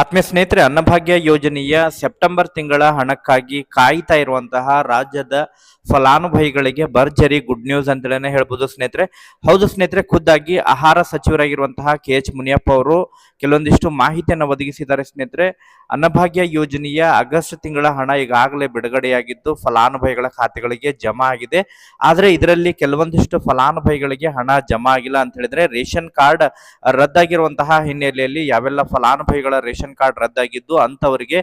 ಆತ್ಮೀಯ ಸ್ನೇಹಿತರೆ, ಅನ್ನಭಾಗ್ಯ ಯೋಜನೆಯ ಸೆಪ್ಟೆಂಬರ್ ತಿಂಗಳ ಹಣಕ್ಕಾಗಿ ಕಾಯ್ತಾ ಇರುವಂತಹ ರಾಜ್ಯದ ಫಲಾನುಭವಿಗಳಿಗೆ ಭರ್ಜರಿ ಗುಡ್ ನ್ಯೂಸ್ ಅಂತೇಳಿ ಹೇಳ್ಬೋದು ಸ್ನೇಹಿತರೆ. ಹೌದು ಸ್ನೇಹಿತರೆ, ಖುದ್ದಾಗಿ ಆಹಾರ ಸಚಿವರಾಗಿರುವಂತಹ ಕೆ ಎಚ್ ಮುನಿಯಪ್ಪ ಅವರು ಕೆಲವೊಂದಿಷ್ಟು ಮಾಹಿತಿಯನ್ನು ಒದಗಿಸಿದ್ದಾರೆ ಸ್ನೇಹಿತರೆ. ಅನ್ನಭಾಗ್ಯ ಯೋಜನೆಯ ಆಗಸ್ಟ್ ತಿಂಗಳ ಹಣ ಈಗಾಗಲೇ ಬಿಡುಗಡೆಯಾಗಿದ್ದು ಫಲಾನುಭವಿಗಳ ಖಾತೆಗಳಿಗೆ ಜಮಾ ಆಗಿದೆ. ಆದರೆ ಇದರಲ್ಲಿ ಕೆಲವೊಂದಿಷ್ಟು ಫಲಾನುಭವಿಗಳಿಗೆ ಹಣ ಜಮಾ ಆಗಿಲ್ಲ ಅಂತ ಹೇಳಿದ್ರೆ ರೇಷನ್ ಕಾರ್ಡ್ ರದ್ದಾಗಿರುವಂತಹ ಹಿನ್ನೆಲೆಯಲ್ಲಿ ಯಾವೆಲ್ಲ ಫಲಾನುಭವಿಗಳ ರೇಷನ್ ಕಾರ್ಡ್ ರದ್ದಾಗಿದ್ದು ಅಂತವರಿಗೆ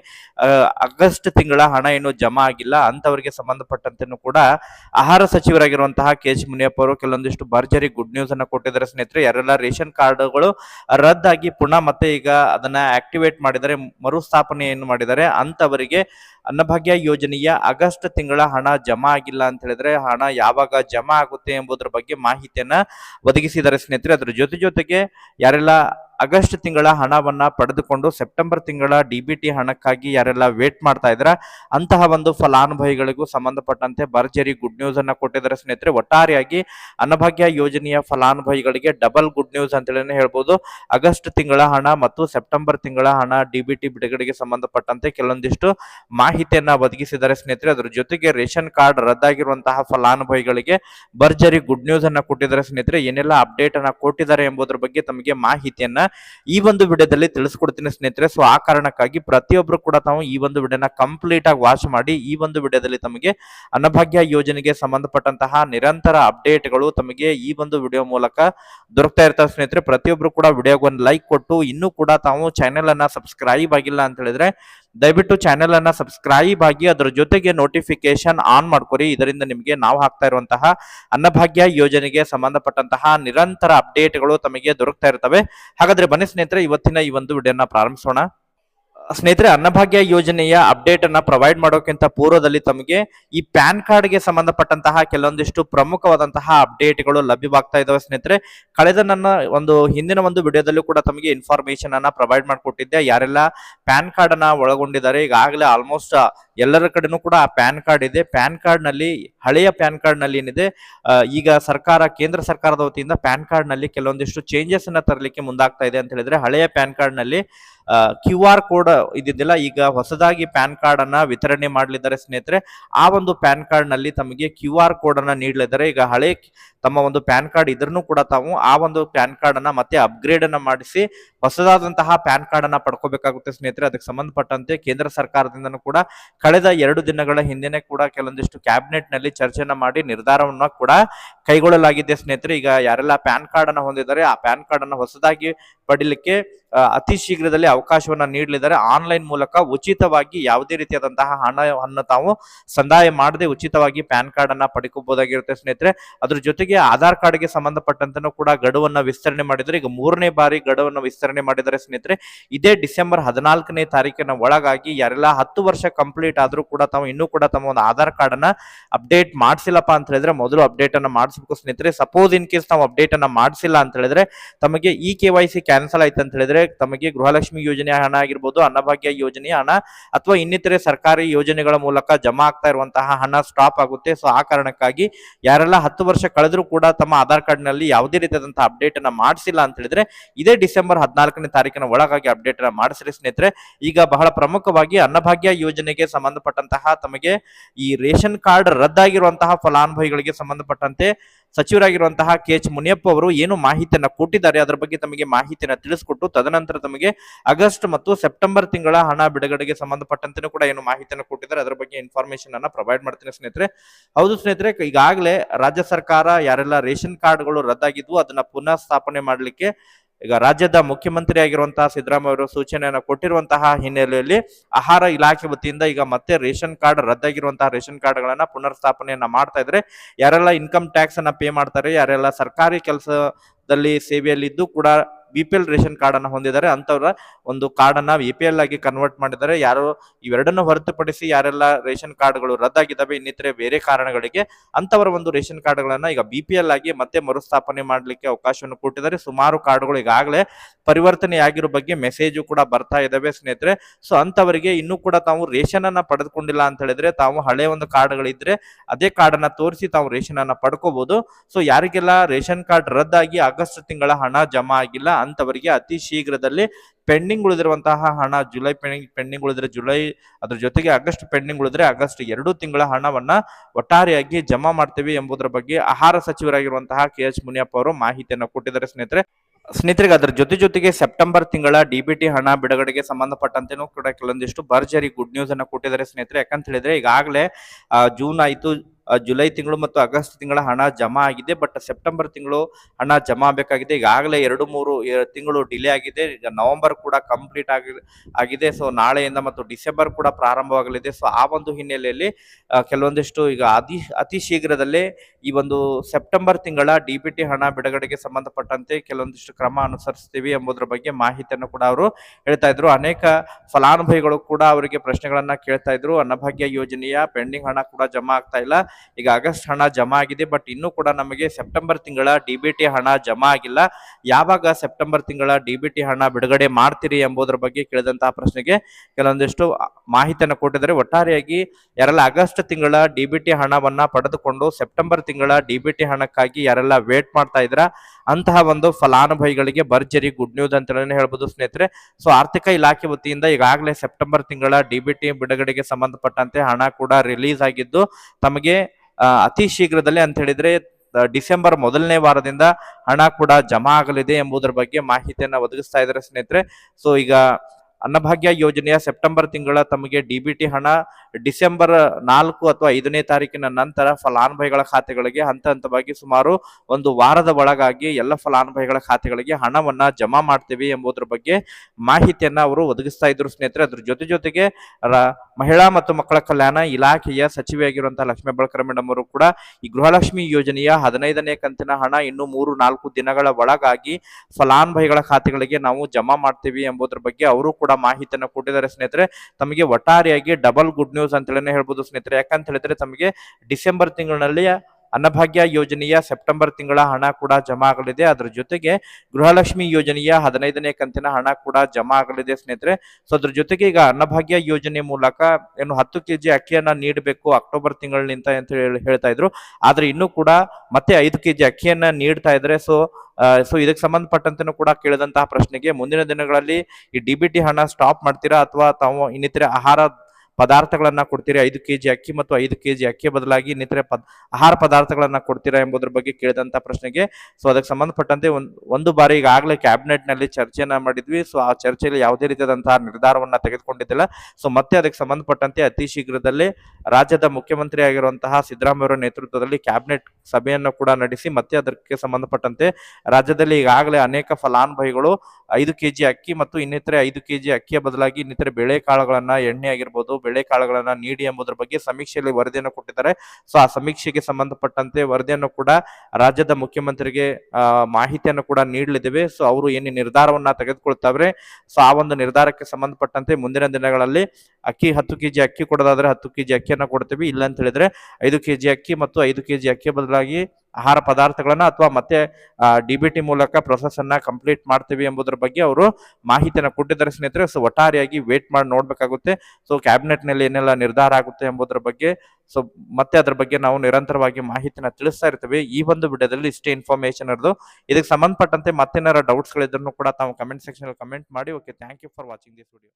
ಆಗಸ್ಟ್ ತಿಂಗಳ ಹಣ ಏನು ಜಮಾ ಆಗಿಲ್ಲ ಅಂತವರಿಗೆ ಸಂಬಂಧಪಟ್ಟಂತೆಯೂ ಕೂಡ ಆಹಾರ ಸಚಿವರಾಗಿರುವಂತಹ ಕೆ ಎಚ್ ಮುನಿಯಪ್ಪ ಅವರು ಕೆಲವೊಂದಿಷ್ಟು ಭರ್ಜರಿ ಗುಡ್ ನ್ಯೂಸ್ ಅನ್ನು ಕೊಟ್ಟಿದ್ದಾರೆ. ಸ್ನೇಹಿತರೆ, ಯಾರೆಲ್ಲ ರೇಷನ್ ಕಾರ್ಡ್ಗಳು ರದ್ದಾಗಿ ಪುನಃ ಮತ್ತೆ ಈಗ ಅದನ್ನ ಆಕ್ಟಿವೇಟ್ ಮಾಡಿದರೆ ಮರುಸ್ಥಾಪನೆಯನ್ನು ಮಾಡಿದ್ದಾರೆ ಅಂತವರಿಗೆ ಅನ್ನಭಾಗ್ಯ ಯೋಜನೆಯ ಆಗಸ್ಟ್ ತಿಂಗಳ ಹಣ ಜಮಾ ಆಗಿಲ್ಲ ಅಂತ ಹೇಳಿದ್ರೆ ಹಣ ಯಾವಾಗ ಜಮಾ ಆಗುತ್ತೆ ಎಂಬುದರ ಬಗ್ಗೆ ಮಾಹಿತಿಯನ್ನ ಒದಗಿಸಿದ್ದಾರೆ ಸ್ನೇಹಿತರೆ. ಅದರ ಜೊತೆ ಜೊತೆಗೆ ಯಾರೆಲ್ಲ ಆಗಸ್ಟ್ ತಿಂಗಳ ಹಣವನ್ನ ಪಡೆದುಕೊಂಡು ಸೆಪ್ಟೆಂಬರ್ ತಿಂಗಳ ಡಿ ಬಿ ಟಿ ಹಣಕ್ಕಾಗಿ ಯಾರೆಲ್ಲ ವೇಟ್ ಮಾಡ್ತಾ ಇದ್ರ ಅಂತಹ ಒಂದು ಫಲಾನುಭವಿಗಳಿಗೂ ಸಂಬಂಧಪಟ್ಟಂತೆ ಭರ್ಜರಿ ಗುಡ್ ನ್ಯೂಸ್ ಅನ್ನ ಕೊಟ್ಟಿದ್ದಾರೆ ಸ್ನೇಹಿತರೆ. ಒಟ್ಟಾರೆಯಾಗಿ ಅನ್ನಭಾಗ್ಯ ಯೋಜನೆಯ ಫಲಾನುಭವಿಗಳಿಗೆ ಡಬಲ್ ಗುಡ್ ನ್ಯೂಸ್ ಅಂತೇಳಿ ಹೇಳ್ಬೋದು. ಆಗಸ್ಟ್ ತಿಂಗಳ ಹಣ ಮತ್ತು ಸೆಪ್ಟೆಂಬರ್ ತಿಂಗಳ ಹಣ ಡಿ ಬಿ ಟಿ ಬಿಡುಗಡೆಗೆ ಸಂಬಂಧಪಟ್ಟಂತೆ ಕೆಲವೊಂದಿಷ್ಟು ಮಾಹಿತಿಯನ್ನ ಒದಗಿಸಿದ್ದಾರೆ ಸ್ನೇಹಿತರೆ. ಅದರ ಜೊತೆಗೆ ರೇಷನ್ ಕಾರ್ಡ್ ರದ್ದಾಗಿರುವಂತಹ ಫಲಾನುಭವಿಗಳಿಗೆ ಭರ್ಜರಿ ಗುಡ್ ನ್ಯೂಸ್ ಅನ್ನ ಕೊಟ್ಟಿದ್ದಾರೆ ಸ್ನೇಹಿತರೆ. ಏನೆಲ್ಲ ಅಪ್ಡೇಟ್ ಅನ್ನ ಕೊಟ್ಟಿದ್ದಾರೆ ಎಂಬುದರ ಬಗ್ಗೆ ತಮಗೆ ಮಾಹಿತಿಯನ್ನ ಈ ಒಂದು ವಿಡಿಯೋದಲ್ಲಿ ತಿಳಿಸ್ಕೊಡ್ತೀನಿ ಸ್ನೇಹಿತರೆ. ಸೊ ಆ ಕಾರಣಕ್ಕಾಗಿ ಪ್ರತಿಯೊಬ್ರು ಕೂಡ ತಾವು ಈ ಒಂದು ವಿಡಿಯೋನ ಕಂಪ್ಲೀಟ್ ಆಗಿ ವಾಚ್ ಮಾಡಿ ಈ ಒಂದು ವಿಡಿಯೋದಲ್ಲಿ ತಮಗೆ ಅನ್ನಭಾಗ್ಯ ಯೋಜನೆಗೆ ಸಂಬಂಧಪಟ್ಟಂತಹ ನಿರಂತರ ಅಪ್ಡೇಟ್ಗಳು ತಮಗೆ ಈ ಒಂದು ವಿಡಿಯೋ ಮೂಲಕ ದೊರಕ್ತಾ ಇರ್ತಾವೆ ಸ್ನೇಹಿತರೆ. ಪ್ರತಿಯೊಬ್ರು ಕೂಡ ವಿಡಿಯೋಗೊಂದು ಲೈಕ್ ಕೊಟ್ಟು ಇನ್ನೂ ಕೂಡ ತಾವು ಚಾನೆಲ್ ಅನ್ನ ಸಬ್ಸ್ಕ್ರೈಬ್ ಆಗಿಲ್ಲ ಅಂತ ಹೇಳಿದ್ರೆ ದಯವಿಟ್ಟು ಚಾನೆಲ್ ಅನ್ನ ಸಬ್ಸ್ಕ್ರೈಬ್ ಆಗಿ ಅದರ ಜೊತೆಗೆ ನೋಟಿಫಿಕೇಶನ್ ಆನ್ ಮಾಡ್ಕೊರಿ. ಇದರಿಂದ ನಿಮಗೆ ನಾವು ಹಾಕ್ತಾ ಇರುವಂತಹ ಅನ್ನಭಾಗ್ಯ ಯೋಜನೆಗೆ ಸಂಬಂಧಪಟ್ಟಂತಹ ನಿರಂತರ ಅಪ್ಡೇಟ್ಗಳು ತಮಗೆ ದೊರಕ್ತಾ ಇರ್ತವೆ. ಹಾಗಾದ್ರೆ ಬನ್ನಿ ಸ್ನೇಹಿತರೆ, ಇವತ್ತಿನ ಈ ಒಂದು ವಿಡಿಯೋನ ಪ್ರಾರಂಭಿಸೋಣ. ಸ್ನೇಹಿತರೆ, ಅನ್ನಭಾಗ್ಯ ಯೋಜನೆಯ ಅಪ್ಡೇಟ್ ಅನ್ನ ಪ್ರೊವೈಡ್ ಮಾಡೋಕ್ಕಿಂತ ಪೂರ್ವದಲ್ಲಿ ತಮಗೆ ಈ ಪ್ಯಾನ್ ಕಾರ್ಡ್ಗೆ ಸಂಬಂಧಪಟ್ಟಂತಹ ಕೆಲವೊಂದಿಷ್ಟು ಪ್ರಮುಖವಾದಂತಹ ಅಪ್ಡೇಟ್ಗಳು ಲಭ್ಯವಾಗ್ತಾ ಇದಾವೆ ಸ್ನೇಹಿತರೆ. ಕಳೆದ ನನ್ನ ಒಂದು ಹಿಂದಿನ ಒಂದು ವಿಡಿಯೋದಲ್ಲೂ ಕೂಡ ತಮಗೆ ಇನ್ಫಾರ್ಮೇಶನ್ ಅನ್ನ ಪ್ರೊವೈಡ್ ಮಾಡಿಕೊಟ್ಟಿದ್ದೆ. ಯಾರೆಲ್ಲ ಪ್ಯಾನ್ ಕಾರ್ಡ್ ಅನ್ನ ಒಳಗೊಂಡಿದ್ದಾರೆ, ಈಗಾಗಲೇ ಆಲ್ಮೋಸ್ಟ್ ಎಲ್ಲರ ಕಡೆನೂ ಕೂಡ ಆ ಪ್ಯಾನ್ ಕಾರ್ಡ್ ಇದೆ. ಪ್ಯಾನ್ ಕಾರ್ಡ್ನಲ್ಲಿ ಹಳೆಯ ಪ್ಯಾನ್ ಕಾರ್ಡ್ನಲ್ಲಿ ಏನಿದೆ ಈಗ ಸರ್ಕಾರ, ಕೇಂದ್ರ ಸರ್ಕಾರದ ವತಿಯಿಂದ ಪ್ಯಾನ್ ಕಾರ್ಡ್ನಲ್ಲಿ ಕೆಲವೊಂದಿಷ್ಟು ಚೇಂಜಸ್ ಅನ್ನ ತರಲಿಕ್ಕೆ ಮುಂದಾಗ್ತಾ ಇದೆ ಅಂತ ಹೇಳಿದ್ರೆ, ಹಳೆಯ ಪ್ಯಾನ್ ಕಾರ್ಡ್ನಲ್ಲಿ ಕ್ಯೂ ಆರ್ ಕೋಡ್ ಇದ್ದಿದ್ದಿಲ್ಲ. ಈಗ ಹೊಸದಾಗಿ ಪ್ಯಾನ್ ಕಾರ್ಡ್ ಅನ್ನ ವಿತರಣೆ ಮಾಡಲಿದ್ದಾರೆ ಸ್ನೇಹಿತರೆ. ಆ ಒಂದು ಪ್ಯಾನ್ ಕಾರ್ಡ್ನಲ್ಲಿ ತಮಗೆ ಕ್ಯೂ ಆರ್ ಕೋಡ್ ಅನ್ನ ನೀಡಲಿದ್ದಾರೆ. ಈಗ ಹಳೆ ತಮ್ಮ ಒಂದು ಪ್ಯಾನ್ ಕಾರ್ಡ್ ಇದ್ರೂ ಕೂಡ ತಾವು ಆ ಒಂದು ಪ್ಯಾನ್ ಕಾರ್ಡ್ ಅನ್ನ ಮತ್ತೆ ಅಪ್ಗ್ರೇಡ್ ಅನ್ನ ಮಾಡಿಸಿ ಹೊಸದಾದಂತಹ ಪ್ಯಾನ್ ಕಾರ್ಡ್ ಅನ್ನ ಪಡ್ಕೋಬೇಕಾಗುತ್ತೆ ಸ್ನೇಹಿತರೆ. ಅದಕ್ಕೆ ಸಂಬಂಧಪಟ್ಟಂತೆ ಕೇಂದ್ರ ಸರ್ಕಾರದಿಂದನೂ ಕೂಡ ಕಳೆದ ಎರಡು ದಿನಗಳ ಹಿಂದೆನೆ ಕೂಡ ಕೆಲವೊಂದಿಷ್ಟು ಕ್ಯಾಬಿನೆಟ್ನಲ್ಲಿ ಚರ್ಚೆನ ಮಾಡಿ ನಿರ್ಧಾರವನ್ನ ಕೂಡ ಕೈಗೊಳ್ಳಲಾಗಿದೆ ಸ್ನೇಹಿತರೆ. ಈಗ ಯಾರೆಲ್ಲ ಪ್ಯಾನ್ ಕಾರ್ಡ್ ಅನ್ನ ಹೊಂದಿದ್ದಾರೆ, ಆ ಪ್ಯಾನ್ ಕಾರ್ಡ್ ಅನ್ನ ಹೊಸದಾಗಿ ಪಡಿಲಿಕ್ಕೆ ಅತಿ ಶೀಘ್ರದಲ್ಲಿ ಅವಕಾಶವನ್ನ ನೀಡಲಿದ್ದಾರೆ. ಆನ್ಲೈನ್ ಮೂಲಕ ಉಚಿತವಾಗಿ ಯಾವುದೇ ರೀತಿಯಾದಂತಹ ಹಣವನ್ನು ತಾವು ಸಂದಾಯ ಮಾಡದೆ ಉಚಿತವಾಗಿ ಪ್ಯಾನ್ ಕಾರ್ಡ್ ಅನ್ನ ಪಡ್ಕೋಬಹುದಾಗಿರುತ್ತೆ ಸ್ನೇಹಿತರೆ. ಅದ್ರ ಜೊತೆಗೆ ಆಧಾರ್ ಕಾರ್ಡ್ಗೆ ಸಂಬಂಧಪಟ್ಟಂತನೂ ಕೂಡ ಗಡುವನ್ನ ವಿಸ್ತರಣೆ ಮಾಡಿದ್ದಾರೆ. ಈಗ ಮೂರನೇ ಬಾರಿ ಗಡುವನ್ನ ವಿಸ್ತರಣೆ ಮಾಡಿದ್ದಾರೆ ಸ್ನೇಹಿತರೆ. ಇದೇ ಡಿಸೆಂಬರ್ ಹದಿನಾಲ್ಕನೇ ತಾರೀಕಿನ ಒಳಗಾಗಿ ಯಾರೆಲ್ಲ ಹತ್ತು ವರ್ಷ ಕಂಪ್ಲೀಟ್ ಆದ್ರೂ ಕೂಡ ತಾವು ಇನ್ನೂ ಕೂಡ ತಮ್ಮ ಒಂದು ಆಧಾರ್ ಕಾರ್ಡ್ ಅನ್ನ ಅಪ್ಡೇಟ್ ಮಾಡಿಸಿಲ್ಲಪ್ಪ ಅಂತ ಹೇಳಿದ್ರೆ ಮೊದಲು ಅಪ್ಡೇಟ್ ಅನ್ನ ಮಾಡಿಸ್ಬೇಕು ಸ್ನೇಹಿತರೆ ಸಪೋಸ್ ಇನ್ ಕೇಸ್ ನಾವು ಅಪ್ಡೇಟ್ ಅನ್ನ ಮಾಡಿಸಿಲ್ಲ ಅಂತ ಹೇಳಿದ್ರೆ, ತಮಗೆ E K Y C cancel ಆಯ್ತು ಅಂತ ಹೇಳಿದ್ರೆ, ತಮಗೆ ಗೃಹಲಕ್ಷ್ಮಿ ಯೋಜನೆ ಹಣ ಆಗಿರ್ಬೋದು, ಅನ್ನಭಾಗ್ಯ ಯೋಜನೆಯ ಹಣ, ಅಥವಾ ಇನ್ನಿತರೆ ಸರ್ಕಾರಿ ಯೋಜನೆಗಳ ಮೂಲಕ ಜಮಾ ಆಗ್ತಾ ಇರುವಂತಹ ಹಣ ಸ್ಟಾಪ್ ಆಗುತ್ತೆ. ಸೊ ಆ ಕಾರಣಕ್ಕಾಗಿ ಯಾರೆಲ್ಲ ಹತ್ತು ವರ್ಷ ಕಳೆದರೂ ಕೂಡ ತಮ್ಮ ಆಧಾರ್ ಕಾರ್ಡ್ನಲ್ಲಿ ಯಾವುದೇ ರೀತಿಯಾದಂತಹ ಅಪ್ಡೇಟ್ ಅನ್ನ ಮಾಡಿಸಿಲ್ಲ ಅಂತ ಹೇಳಿದ್ರೆ, ಇದೇ ಡಿಸೆಂಬರ್ ಹದಿನಾಲ್ಕನೇ ತಾರೀಕಿನ ಒಳಗಾಗಿ ಅಪ್ಡೇಟ್ ಅನ್ನ ಮಾಡಿಸಿರಿ ಸ್ನೇಹಿತರೆ. ಈಗ ಬಹಳ ಪ್ರಮುಖವಾಗಿ ಅನ್ನಭಾಗ್ಯ ಯೋಜನೆಗೆ ಸಂಬಂಧಪಟ್ಟಂತಹ ತಮಗೆ ಈ ರೇಷನ್ ಕಾರ್ಡ್ ರದ್ದಾಗಿರುವಂತಹ ಫಲಾನುಭವಿಗಳಿಗೆ ಸಂಬಂಧಪಟ್ಟಂತೆ ಸಚಿವರಾಗಿರುವಂತಹ ಕೆ ಎಚ್ ಮುನಿಯಪ್ಪ ಅವರು ಏನು ಮಾಹಿತಿಯನ್ನು ಕೊಟ್ಟಿದ್ದಾರೆ, ಅದರ ಬಗ್ಗೆ ತಮಗೆ ಮಾಹಿತಿಯನ್ನು ತಿಳಿಸಿಕೊಟ್ಟು ತದನಂತರ ತಮಗೆ ಆಗಸ್ಟ್ ಮತ್ತು ಸೆಪ್ಟೆಂಬರ್ ತಿಂಗಳ ಹಣ ಬಿಡುಗಡೆಗೆ ಸಂಬಂಧಪಟ್ಟಂತೆ ಕೂಡ ಏನು ಮಾಹಿತಿಯನ್ನು ಕೊಟ್ಟಿದ್ದಾರೆ, ಅದರ ಬಗ್ಗೆ ಇನ್ಫಾರ್ಮೇಶನ್ ಅನ್ನ ಪ್ರೊವೈಡ್ ಮಾಡ್ತೀನಿ ಸ್ನೇಹಿತರೆ. ಹೌದು ಸ್ನೇಹಿತರೆ, ಈಗಾಗಲೇ ರಾಜ್ಯ ಸರ್ಕಾರ ಯಾರೆಲ್ಲ ರೇಷನ್ ಕಾರ್ಡ್ಗಳು ರದ್ದಾಗಿದ್ವು, ಅದನ್ನ ಪುನಃ ಸ್ಥಾಪನೆ ಮಾಡಲಿಕ್ಕೆ ಈಗ ರಾಜ್ಯದ ಮುಖ್ಯಮಂತ್ರಿ ಆಗಿರುವಂತಹ ಸಿದ್ದರಾಮಯ್ಯ ಅವರು ಸೂಚನೆಯನ್ನು ಕೊಟ್ಟಿರುವಂತಹ ಹಿನ್ನೆಲೆಯಲ್ಲಿ ಆಹಾರ ಇಲಾಖೆ ವತಿಯಿಂದ ಈಗ ಮತ್ತೆ ರೇಷನ್ ಕಾರ್ಡ್ ರದ್ದಾಗಿರುವಂತಹ ರೇಷನ್ ಕಾರ್ಡ್ಗಳನ್ನ ಪುನರ್ ಸ್ಥಾಪನೆಯನ್ನ ಮಾಡ್ತಾ ಇದ್ರೆ ಯಾರೆಲ್ಲ ಇನ್ಕಮ್ ಟ್ಯಾಕ್ಸ್ ಅನ್ನ ಪೇ ಮಾಡ್ತಾರೆ, ಯಾರೆಲ್ಲ ಸರ್ಕಾರಿ ಕೆಲಸದಲ್ಲಿ ಸೇವೆಯಲ್ಲಿದ್ದು ಕೂಡ B P L ration card ಅನ್ನ ಹೊಂದಿದ್ದಾರೆ. ಅಂತವರ ಒಂದು ಕಾರ್ಡ್ ಅನ್ನ ಬಿ ಪಿ ಎಲ್ ಆಗಿ ಕನ್ವರ್ಟ್ ಮಾಡಿದ್ದಾರೆ. ಯಾರು ಇವೆರಡನ್ನು ಹೊರತುಪಡಿಸಿ ಯಾರೆಲ್ಲ ರೇಷನ್ ಕಾರ್ಡ್ಗಳು ರದ್ದಾಗಿದ್ದಾವೆ, ಇನ್ನಿತರೆ ಬೇರೆ ಕಾರಣಗಳಿಗೆ ಅಂತವರ ಒಂದು ರೇಷನ್ ಕಾರ್ಡ್ಗಳನ್ನ ಈಗ ಬಿ ಆಗಿ ಮತ್ತೆ ಮರುಸ್ಥಾಪನೆ ಮಾಡಲಿಕ್ಕೆ ಅವಕಾಶವನ್ನು ಕೊಟ್ಟಿದ್ದಾರೆ. ಸುಮಾರು ಕಾರ್ಡ್ಗಳು ಈಗಾಗಲೇ ಪರಿವರ್ತನೆ ಆಗಿರೋ ಬಗ್ಗೆ ಮೆಸೇಜು ಕೂಡ ಬರ್ತಾ ಇದ್ದಾವೆ ಸ್ನೇಹಿತರೆ. ಸೊ ಅಂತವರಿಗೆ ಇನ್ನೂ ಕೂಡ ತಾವು ರೇಷನ್ ಅನ್ನ ಪಡೆದುಕೊಂಡಿಲ್ಲ ಅಂತ ಹೇಳಿದ್ರೆ, ತಾವು ಹಳೆ ಒಂದು ಕಾರ್ಡ್ಗಳಿದ್ರೆ ಅದೇ ಕಾರ್ಡ್ ಅನ್ನ ತೋರಿಸಿ ತಾವು ರೇಷನ್ ಅನ್ನ ಪಡ್ಕೋಬಹುದು ಸೊ ಯಾರಿಗೆಲ್ಲ ರೇಷನ್ ಕಾರ್ಡ್ ರದ್ದಾಗಿ ಆಗಸ್ಟ್ ತಿಂಗಳ ಹಣ ಜಮಾ ಆಗಿಲ್ಲ ಅಂತವರಿಗೆ ಅತಿ ಶೀಘ್ರದಲ್ಲಿ ಪೆಂಡಿಂಗ್ ಉಳಿದಿರುವಂತಹ ಹಣ, ಜುಲೈ ಪೆಂಡಿಂಗ್ ಪೆಂಡಿಂಗ್ ಉಳಿದ್ರೆ ಜುಲೈ, ಅದ್ರ ಜೊತೆಗೆ ಆಗಸ್ಟ್ ಪೆಂಡಿಂಗ್ ಉಳಿದ್ರೆ ಆಗಸ್ಟ್ ಎರಡು ತಿಂಗಳ ಹಣವನ್ನ ಒಟ್ಟಾರೆಯಾಗಿ ಜಮಾ ಮಾಡ್ತೀವಿ ಎಂಬುದರ ಬಗ್ಗೆ ಆಹಾರ ಸಚಿವರಾಗಿರುವಂತಹ ಕೆ ಎಚ್ ಮುನಿಯಪ್ಪ ಅವರು ಮಾಹಿತಿಯನ್ನು ಕೊಟ್ಟಿದ್ದಾರೆ ಸ್ನೇಹಿತರೆ. ಸ್ನೇಹಿತರಿಗೆ ಅದರ ಜೊತೆ ಜೊತೆಗೆ ಸೆಪ್ಟೆಂಬರ್ ತಿಂಗಳ ಡಿಬಿಟಿ ಹಣ ಬಿಡುಗಡೆಗೆ ಸಂಬಂಧಪಟ್ಟಂತೆನೂ ಕೂಡ ಕೆಲವೊಂದಿಷ್ಟು ಭರ್ಜರಿ ಗುಡ್ ನ್ಯೂಸ್ ಅನ್ನು ಕೊಟ್ಟಿದ್ದಾರೆ ಸ್ನೇಹಿತರೆ. ಯಾಕಂತ ಹೇಳಿದ್ರೆ ಈಗಾಗಲೇ ಜೂನ್ ಆಯ್ತು ಜುಲೈ ತಿಂಗಳು ಮತ್ತು ಆಗಸ್ಟ್ ತಿಂಗಳ ಹಣ ಜಮಾ ಆಗಿದೆ ಬಟ್ ಸೆಪ್ಟೆಂಬರ್ ತಿಂಗಳು ಹಣ ಜಮಾ ಆಗಬೇಕಾಗಿದೆ ಈಗಾಗಲೇ ಎರಡು ಮೂರು ತಿಂಗಳು ಡಿಲೇ ಆಗಿದೆ. ಈಗ ನವೆಂಬರ್ ಕೂಡ ಕಂಪ್ಲೀಟ್ ಆಗಿ, ಆಗಿದೆ. ಸೊ ನಾಳೆಯಿಂದ ಮತ್ತು ಡಿಸೆಂಬರ್ ಕೂಡ ಪ್ರಾರಂಭವಾಗಲಿದೆ. ಸೊ ಆ ಒಂದು ಹಿನ್ನೆಲೆಯಲ್ಲಿ ಕೆಲವೊಂದಿಷ್ಟು ಈಗ ಅತಿ ಅತಿ ಶೀಘ್ರದಲ್ಲೇ ಈ ಒಂದು ಸೆಪ್ಟೆಂಬರ್ ತಿಂಗಳ ಡಿ ಹಣ ಬಿಡುಗಡೆಗೆ ಸಂಬಂಧಪಟ್ಟಂತೆ ಕೆಲವೊಂದಿಷ್ಟು ಕ್ರಮ ಅನುಸರಿಸ್ತೀವಿ ಎಂಬುದರ ಬಗ್ಗೆ ಮಾಹಿತಿಯನ್ನು ಕೂಡ ಅವರು ಹೇಳ್ತಾ ಇದ್ರು. ಅನೇಕ ಫಲಾನುಭವಿಗಳು ಕೂಡ ಅವರಿಗೆ ಪ್ರಶ್ನೆಗಳನ್ನ ಕೇಳ್ತಾ ಇದ್ರು. ಅನ್ನಭಾಗ್ಯ ಯೋಜನೆಯ ಪೆಂಡಿಂಗ್ ಹಣ ಕೂಡ ಜಮಾ ಆಗ್ತಾ ಇಲ್ಲ. ಈಗ ಆಗಸ್ಟ್ ಹಣ ಜಮಾ ಆಗಿದೆ ಬಟ್ ಇನ್ನೂ ಕೂಡ ನಮಗೆ ಸೆಪ್ಟೆಂಬರ್ ತಿಂಗಳ ಡಿ ಹಣ ಜಮಾ ಆಗಿಲ್ಲ. ಯಾವಾಗ ಸೆಪ್ಟೆಂಬರ್ ತಿಂಗಳ ಡಿ ಹಣ ಬಿಡುಗಡೆ ಮಾಡ್ತೀರಿ ಎಂಬುದರ ಬಗ್ಗೆ ಕೇಳಿದಂತಹ ಪ್ರಶ್ನೆಗೆ ಕೆಲವೊಂದಿಷ್ಟು ಮಾಹಿತಿಯನ್ನು ಕೊಟ್ಟಿದ್ದಾರೆ. ಒಟ್ಟಾರೆಯಾಗಿ ಯಾರೆಲ್ಲ ಆಗಸ್ಟ್ ತಿಂಗಳ ಡಿ ಬಿ ಟಿ ಹಣವನ್ನ ಪಡೆದುಕೊಂಡು ಸೆಪ್ಟೆಂಬರ್ ತಿಂಗಳ ಡಿ ಬಿ ಟಿ ಹಣಕ್ಕಾಗಿ ಯಾರೆಲ್ಲ ವೇಟ್ ಮಾಡ್ತಾ ಇದ್ರ, ಅಂತಹ ಒಂದು ಫಲಾನುಭವಿಗಳಿಗೆ ಭರ್ಜರಿ ಗುಡ್ ನ್ಯೂಸ್ ಅಂತ ಹೇಳ್ಬೋದು ಸ್ನೇಹಿತರೆ. ಸೊ ಆರ್ಥಿಕ ಇಲಾಖೆ ವತಿಯಿಂದ ಈಗಾಗಲೇ ಸೆಪ್ಟೆಂಬರ್ ತಿಂಗಳ ಡಿ ಬಿ ಬಿಡುಗಡೆಗೆ ಸಂಬಂಧಪಟ್ಟಂತೆ ಹಣ ಕೂಡ ರಿಲೀಸ್ ಆಗಿದ್ದು, ತಮಗೆ ಅತಿ ಶೀಘ್ರದಲ್ಲೇ ಅಂತ ಹೇಳಿದ್ರೆ ಡಿಸೆಂಬರ್ ಮೊದಲನೇ ವಾರದಿಂದ ಹಣ ಕೂಡ ಜಮಾ ಆಗಲಿದೆ ಎಂಬುದರ ಬಗ್ಗೆ ಮಾಹಿತಿಯನ್ನ ಒದಗಿಸ್ತಾ ಇದ್ದಾರೆ ಸ್ನೇಹಿತರೆ. ಸೊ ಈಗ ಅನ್ನಭಾಗ್ಯ ಯೋಜನೆಯ ಸೆಪ್ಟೆಂಬರ್ ತಿಂಗಳ ತಮಗೆ ಡಿ ಬಿ ಟಿ ಹಣ ಡಿಸೆಂಬರ್ ನಾಲ್ಕು ಅಥವಾ ಐದನೇ ತಾರೀಕಿನ ನಂತರ ಫಲಾನುಭವಿಗಳ ಖಾತೆಗಳಿಗೆ ಹಂತ ಹಂತವಾಗಿ ಸುಮಾರು ಒಂದು ವಾರದ ಒಳಗಾಗಿ ಎಲ್ಲ ಫಲಾನುಭವಿಗಳ ಖಾತೆಗಳಿಗೆ ಹಣವನ್ನ ಜಮಾ ಮಾಡ್ತೀವಿ ಎಂಬುದರ ಬಗ್ಗೆ ಮಾಹಿತಿಯನ್ನ ಅವರು ಒದಗಿಸ್ತಾ ಇದ್ರು ಸ್ನೇಹಿತರೆ. ಅದ್ರ ಜೊತೆ ಜೊತೆಗೆ ಮಹಿಳಾ ಮತ್ತು ಮಕ್ಕಳ ಕಲ್ಯಾಣ ಇಲಾಖೆಯ ಸಚಿವೆಯಾಗಿರುವಂತಹ ಲಕ್ಷ್ಮೀ ಬಳಕರ ಮೇಡಮ್ ಅವರು ಕೂಡ ಈ ಗೃಹಲಕ್ಷ್ಮಿ ಯೋಜನೆಯ ಹದಿನೈದನೇ ಕಂತಿನ ಹಣ ಇನ್ನು ಮೂರು ನಾಲ್ಕು ದಿನಗಳ ಒಳಗಾಗಿ ಫಲಾನುಭವಿಗಳ ಖಾತೆಗಳಿಗೆ ನಾವು ಜಮಾ ಮಾಡ್ತೀವಿ ಎಂಬುದರ ಬಗ್ಗೆ ಅವರು ಕೂಡ ಮಾಹಿತಿಯನ್ನು ಕೊಟ್ಟಿದ್ದಾರೆ ಸ್ನೇಹಿತರೆ. ತಮಗೆ ಒಟ್ಟಾರೆಯಾಗಿ ಡಬಲ್ ಗುಡ್ ನ್ಯೂಸ್ ಅಂತೇಳಿನೇ ಹೇಳ್ಬೋದು ಸ್ನೇಹಿತರೆ. ಯಾಕಂತ ಹೇಳಿದ್ರೆ ತಮಗೆ ಡಿಸೆಂಬರ್ ತಿಂಗಳಿನಲ್ಲಿ ಅನ್ನಭಾಗ್ಯ ಯೋಜನೆಯ ಸೆಪ್ಟೆಂಬರ್ ತಿಂಗಳ ಹಣ ಕೂಡ ಜಮಾ ಆಗಲಿದೆ. ಅದರ ಜೊತೆಗೆ ಗೃಹಲಕ್ಷ್ಮಿ ಯೋಜನೆಯ ಹದಿನೈದನೇ ಕಂತಿನ ಹಣ ಕೂಡ ಜಮಾ ಆಗಲಿದೆ ಸ್ನೇಹಿತರೆ. ಸೊ ಅದ್ರ ಜೊತೆಗೆ ಈಗ ಅನ್ನಭಾಗ್ಯ ಯೋಜನೆ ಮೂಲಕ ಏನು ಹತ್ತು ಕೆಜಿ ಅಕ್ಕಿಯನ್ನ ನೀಡಬೇಕು ಅಕ್ಟೋಬರ್ ತಿಂಗಳಿನಿಂದ ಅಂತ ಹೇಳಿ ಹೇಳ್ತಾ ಇದ್ರು. ಆದ್ರೆ ಇನ್ನೂ ಕೂಡ ಮತ್ತೆ ಐದು ಕೆಜಿ ಅಕ್ಕಿಯನ್ನ ನೀಡ್ತಾ ಇದ್ರೆ ಸೊ ಸೊ ಇದಕ್ಕೆ ಸಂಬಂಧಪಟ್ಟಂತೆ ಕೂಡ ಕೇಳಿದಂತಹ ಪ್ರಶ್ನೆಗೆ ಮುಂದಿನ ದಿನಗಳಲ್ಲಿ ಈ ಡಿ ಹಣ ಸ್ಟಾಪ್ ಮಾಡ್ತೀರಾ ಅಥವಾ ತಾವು ಇನ್ನಿತರೆ ಆಹಾರ ಪದಾರ್ಥಗಳನ್ನ ಕೊಡ್ತೀರಿ, ಐದು ಕೆಜಿ ಅಕ್ಕಿ ಮತ್ತು ಐದು ಕೆಜಿ ಅಕ್ಕಿ ಬದಲಾಗಿ ಇನ್ನಿತರೆ ಪದ, ಆಹಾರ ಪದಾರ್ಥಗಳನ್ನ ಕೊಡ್ತೀರಾ ಎಂಬುದರ ಬಗ್ಗೆ ಕೇಳಿದಂತ ಪ್ರಶ್ನೆಗೆ. ಸೊ ಅದಕ್ಕೆ ಸಂಬಂಧಪಟ್ಟಂತೆ ಒಂದ್, ಒಂದು ಬಾರಿ ಈಗಾಗಲೇ ಕ್ಯಾಬಿನೆಟ್ನಲ್ಲಿ ಚರ್ಚೆಯನ್ನ ಮಾಡಿದ್ವಿ. ಸೊ ಆ ಚರ್ಚೆಯಲ್ಲಿ ಯಾವುದೇ ರೀತಿಯಾದಂತಹ ನಿರ್ಧಾರವನ್ನ ತೆಗೆದುಕೊಂಡಿದ್ದಿಲ್ಲ. ಸೊ ಮತ್ತೆ ಅದಕ್ಕೆ ಸಂಬಂಧಪಟ್ಟಂತೆ ಅತಿ ಶೀಘ್ರದಲ್ಲೇ ರಾಜ್ಯದ ಮುಖ್ಯಮಂತ್ರಿ ಆಗಿರುವಂತಹ ಸಿದ್ದರಾಮಯ್ಯ ನೇತೃತ್ವದಲ್ಲಿ ಕ್ಯಾಬಿನೆಟ್ ಸಭೆಯನ್ನು ಕೂಡ ನಡೆಸಿ, ಮತ್ತೆ ಅದಕ್ಕೆ ಸಂಬಂಧಪಟ್ಟಂತೆ ರಾಜ್ಯದಲ್ಲಿ ಈಗಾಗಲೇ ಅನೇಕ ಫಲಾನುಭವಿಗಳು ಐದು ಕೆಜಿ ಅಕ್ಕಿ ಮತ್ತು ಇನ್ನಿತರೆ ಐದು ಕೆಜಿ ಅಕ್ಕಿಯ ಬದಲಾಗಿ ಇನ್ನಿತರೆ ಬೇಳೆಕಾಳುಗಳನ್ನ ಎಣ್ಣೆ ಆಗಿರ್ಬೋದು ಬೇಳೆಕಾಳುಗಳನ್ನ ನೀಡಿ ಎಂಬುದರ ಬಗ್ಗೆ ಸಮೀಕ್ಷೆಯಲ್ಲಿ ವರದಿಯನ್ನು ಕೊಟ್ಟಿದ್ದಾರೆ. ಸೊ, ಆ ಸಮೀಕ್ಷೆಗೆ ಸಂಬಂಧಪಟ್ಟಂತೆ ವರದಿಯನ್ನು ಕೂಡ ರಾಜ್ಯದ ಮುಖ್ಯಮಂತ್ರಿಗೆ ಮಾಹಿತಿಯನ್ನು ಕೂಡ ನೀಡಲಿದ್ದೇವೆ. ಸೊ, ಅವರು ಏನು ನಿರ್ಧಾರವನ್ನ ತೆಗೆದುಕೊಳ್ತಾವ್ರೆ? ಸೊ, ಆ ಒಂದು ನಿರ್ಧಾರಕ್ಕೆ ಸಂಬಂಧಪಟ್ಟಂತೆ ಮುಂದಿನ ದಿನಗಳಲ್ಲಿ ಅಕ್ಕಿ ಹತ್ತು ಕೆಜಿ ಅಕ್ಕಿ ಕೊಡೋದಾದ್ರೆ ಹತ್ತು ಕೆಜಿ ಅಕ್ಕಿಯನ್ನು ಕೊಡ್ತೀವಿ. ಇಲ್ಲ ಅಂತ ಹೇಳಿದ್ರೆ ಐದು ಕೆಜಿ ಅಕ್ಕಿ ಮತ್ತು ಐದು ಕೆಜಿ ಅಕ್ಕಿ ಬದಲಾಗಿ ಆಹಾರ ಪದಾರ್ಥಗಳನ್ನ ಅಥವಾ ಮತ್ತೆ ಡಿ ಬಿ ಟಿ ಮೂಲಕ ಪ್ರೊಸೆಸ್ ಅನ್ನ ಕಂಪ್ಲೀಟ್ ಮಾಡ್ತೀವಿ ಎಂಬುದರ ಬಗ್ಗೆ ಅವರು ಮಾಹಿತಿಯನ್ನು ಕೊಟ್ಟಿದ್ದಾರೆ ಸ್ನೇಹಿತರೆ. ಸೊ ಒಟ್ಟಾರೆಯಾಗಿ ವೇಟ್ ಮಾಡಿ ನೋಡ್ಬೇಕಾಗುತ್ತೆ. ಸೊ ಕ್ಯಾಬಿನೆಟ್ನಲ್ಲಿ ಏನೆಲ್ಲ ನಿರ್ಧಾರ ಆಗುತ್ತೆ ಎಂಬುದರ ಬಗ್ಗೆ ಸೊ ಮತ್ತೆ ಅದ್ರ ಬಗ್ಗೆ ನಾವು ನಿರಂತರವಾಗಿ ಮಾಹಿತಿನ ತಿಳಿಸ್ತಾ ಇರ್ತೇವೆ. ಈ ಒಂದು ವಿಡಿಯೋದಲ್ಲಿ ಇಷ್ಟೇ ಇನ್ಫಾರ್ಮೇಶನ್ ಇರೋದು. ಇದಕ್ಕೆ ಸಂಬಂಧಪಟ್ಟಂತೆ ಮತ್ತೇನಾರ ಡೌಟ್ಸ್ ಗಳಿದ್ರು ಕೂಡ ತಾವು ಕಮೆಂಟ್ ಸೆಕ್ಷನ್ ಕಮೆಂಟ್ ಮಾಡಿ. Okay thank you for watching this video